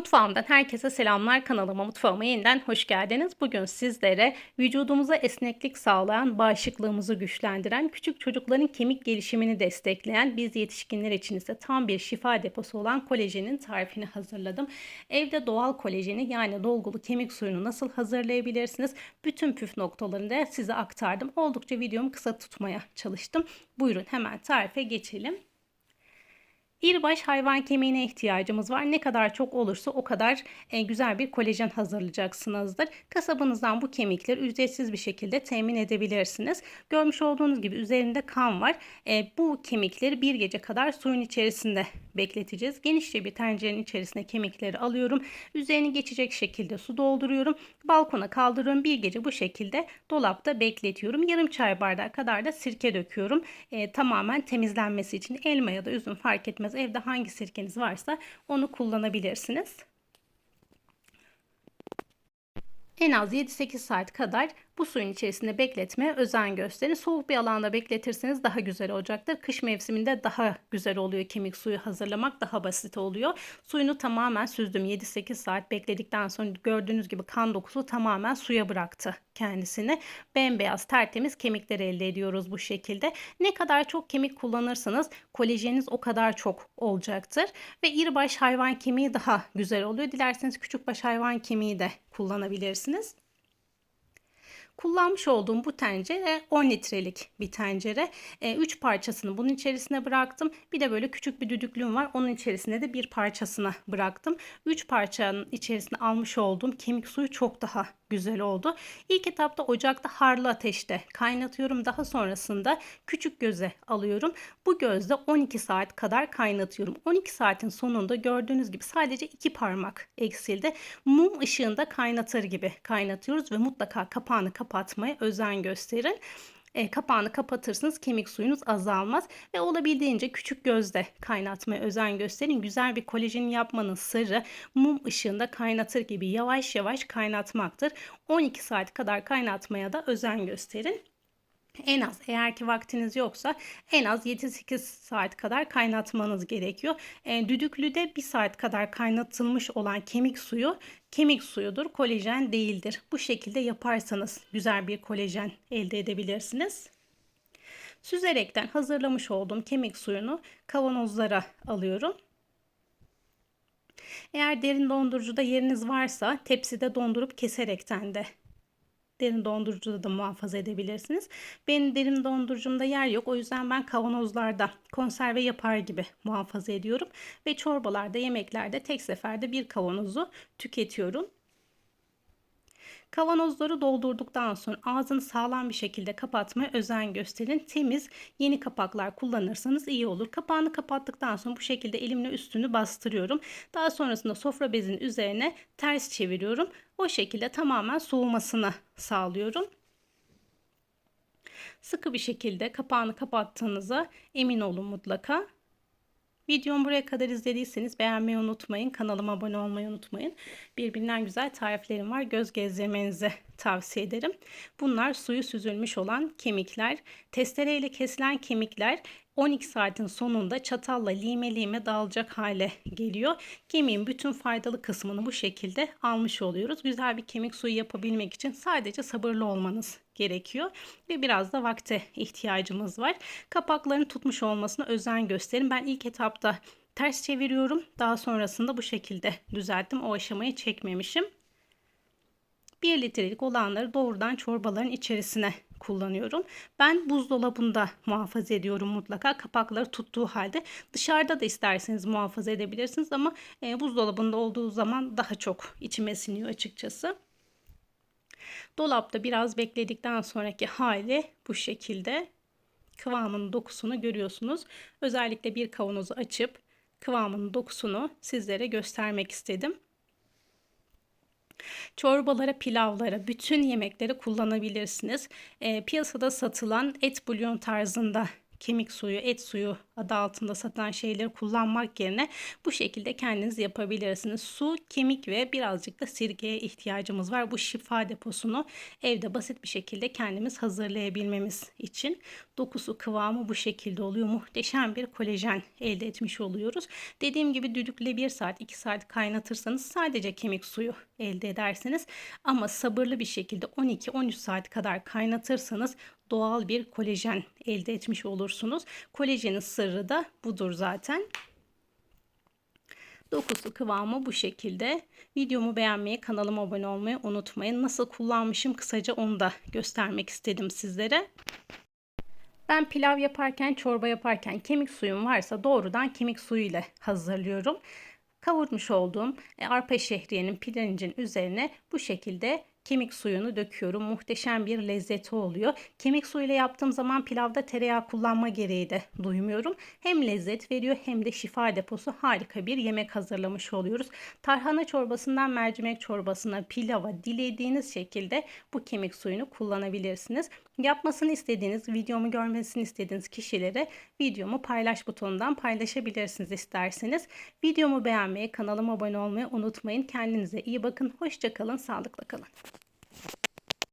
Mutfağımdan herkese selamlar. Kanalıma mutfağıma yeniden hoş geldiniz. Bugün sizlere vücudumuza esneklik sağlayan, bağışıklığımızı güçlendiren, küçük çocukların kemik gelişimini destekleyen, biz yetişkinler için ise tam bir şifa deposu olan kolajenin tarifini hazırladım. Evde doğal kolajeni yani dolgulu kemik suyunu nasıl hazırlayabilirsiniz? Bütün püf noktalarını da size aktardım. Oldukça videomu kısa tutmaya çalıştım. Buyurun hemen tarife geçelim. İrbaş hayvan kemiğine ihtiyacımız var. Ne kadar çok olursa o kadar e, güzel bir kolajen hazırlayacaksınızdır. Kasabınızdan bu kemikleri ücretsiz bir şekilde temin edebilirsiniz. Görmüş olduğunuz gibi üzerinde kan var. E, bu kemikleri bir gece kadar suyun içerisinde bekleteceğiz. Genişçe bir tencerenin içerisine kemikleri alıyorum. Üzerini geçecek şekilde su dolduruyorum. Balkona kaldırıyorum. Bir gece bu şekilde dolapta bekletiyorum. Yarım çay bardağı kadar da sirke döküyorum. E, tamamen temizlenmesi için elma ya da üzüm fark etmez. Evde hangi sirkeniz varsa onu kullanabilirsiniz. En az 7-8 saat kadar bu suyun içerisinde bekletmeye özen gösterin. Soğuk bir alanda bekletirseniz daha güzel olacaktır. Kış mevsiminde daha güzel oluyor kemik suyu hazırlamak daha basit oluyor. Suyunu tamamen süzdüm. 7-8 saat bekledikten sonra gördüğünüz gibi kan dokusu tamamen suya bıraktı kendisini. Bembeyaz tertemiz kemikler elde ediyoruz bu şekilde. Ne kadar çok kemik kullanırsanız kolajeniniz o kadar çok olacaktır. Ve iribaş hayvan kemiği daha güzel oluyor. Dilerseniz küçükbaş hayvan kemiği de kullanabilirsiniz. Kullanmış olduğum bu tencere 10 litrelik bir tencere. 3 e, parçasını bunun içerisine bıraktım. Bir de böyle küçük bir düdüklüğüm var. Onun içerisine de bir parçasını bıraktım. 3 parçanın içerisine almış olduğum kemik suyu çok daha güzel oldu. İlk etapta ocakta harlı ateşte kaynatıyorum. Daha sonrasında küçük göze alıyorum. Bu gözde 12 saat kadar kaynatıyorum. 12 saatin sonunda gördüğünüz gibi sadece iki parmak eksildi. Mum ışığında kaynatır gibi kaynatıyoruz ve mutlaka kapağını kapatmaya özen gösterin e, kapağını kapatırsınız kemik suyunuz azalmaz ve olabildiğince küçük gözde kaynatmaya özen gösterin. Güzel bir kolajen yapmanın sırrı mum ışığında kaynatır gibi yavaş yavaş kaynatmaktır. 12 saat kadar kaynatmaya da özen gösterin. En az eğer ki vaktiniz yoksa en az 7-8 saat kadar kaynatmanız gerekiyor. E, düdüklüde 1 saat kadar kaynatılmış olan kemik suyu kemik suyudur, kolajen değildir. Bu şekilde yaparsanız güzel bir kolajen elde edebilirsiniz. Süzerekten hazırlamış olduğum kemik suyunu kavanozlara alıyorum. Eğer derin dondurucuda yeriniz varsa tepside dondurup keserekten de derin dondurucuda da muhafaza edebilirsiniz. Benim derin dondurucumda yer yok. O yüzden ben kavanozlarda konserve yapar gibi muhafaza ediyorum. Ve çorbalarda, yemeklerde tek seferde bir kavanozu tüketiyorum. Kavanozları doldurduktan sonra ağzını sağlam bir şekilde kapatmaya özen gösterin. Temiz yeni kapaklar kullanırsanız iyi olur. Kapağını kapattıktan sonra bu şekilde elimle üstünü bastırıyorum. Daha sonrasında sofra bezinin üzerine ters çeviriyorum. O şekilde tamamen soğumasını sağlıyorum. Sıkı bir şekilde kapağını kapattığınıza emin olun mutlaka. Videomu buraya kadar izlediyseniz beğenmeyi unutmayın. Kanalıma abone olmayı unutmayın. Birbirinden güzel tariflerim var. Göz gezdirmenizi tavsiye ederim. Bunlar suyu süzülmüş olan kemikler. Testereyle kesilen kemikler 12 saatin sonunda çatalla lime lime dağılacak hale geliyor. Kemiğin bütün faydalı kısmını bu şekilde almış oluyoruz. Güzel bir kemik suyu yapabilmek için sadece sabırlı olmanız gerekiyor ve biraz da vakte ihtiyacımız var. Kapakların tutmuş olmasına özen gösterin. Ben ilk etapta ters çeviriyorum. Daha sonrasında bu şekilde düzelttim. O aşamayı çekmemişim. 1 litrelik olanları doğrudan çorbaların içerisine kullanıyorum. Ben buzdolabında muhafaza ediyorum mutlaka kapakları tuttuğu halde. Dışarıda da isterseniz muhafaza edebilirsiniz ama e, buzdolabında olduğu zaman daha çok içime siniyor açıkçası. Dolapta biraz bekledikten sonraki hali bu şekilde. Kıvamının dokusunu görüyorsunuz. Özellikle bir kavanozu açıp kıvamının dokusunu sizlere göstermek istedim. Çorbalara, pilavlara, bütün yemeklere kullanabilirsiniz. E, piyasada satılan et bulyon tarzında kemik suyu, et suyu adı altında satılan şeyleri kullanmak yerine bu şekilde kendiniz yapabilirsiniz. Su, kemik ve birazcık da sirkeye ihtiyacımız var. Bu şifa deposunu evde basit bir şekilde kendimiz hazırlayabilmemiz için. Dokusu, kıvamı bu şekilde oluyor. Muhteşem bir kolajen elde etmiş oluyoruz. Dediğim gibi düdükle 1 saat 2 saat kaynatırsanız sadece kemik suyu elde edersiniz. Ama sabırlı bir şekilde 12-13 saat kadar kaynatırsanız doğal bir kolajen elde etmiş olursunuz. Kolajenin sırrı da budur zaten. Dokusu kıvamı bu şekilde. Videomu beğenmeyi, kanalıma abone olmayı unutmayın. Nasıl kullanmışım kısaca onu da göstermek istedim sizlere. Ben pilav yaparken, çorba yaparken kemik suyum varsa doğrudan kemik suyu ile hazırlıyorum. Kavurmuş olduğum e, arpa şehriyenin pirincin üzerine bu şekilde kemik suyunu döküyorum. Muhteşem bir lezzeti oluyor. Kemik suyuyla yaptığım zaman pilavda tereyağı kullanma gereği de duymuyorum. Hem lezzet veriyor hem de şifa deposu harika bir yemek hazırlamış oluyoruz. Tarhana çorbasından mercimek çorbasına, pilava dilediğiniz şekilde bu kemik suyunu kullanabilirsiniz. Yapmasını istediğiniz, videomu görmesini istediğiniz kişilere videomu paylaş butonundan paylaşabilirsiniz isterseniz. Videomu beğenmeyi, kanalıma abone olmayı unutmayın. Kendinize iyi bakın. Hoşçakalın, sağlıkla kalın.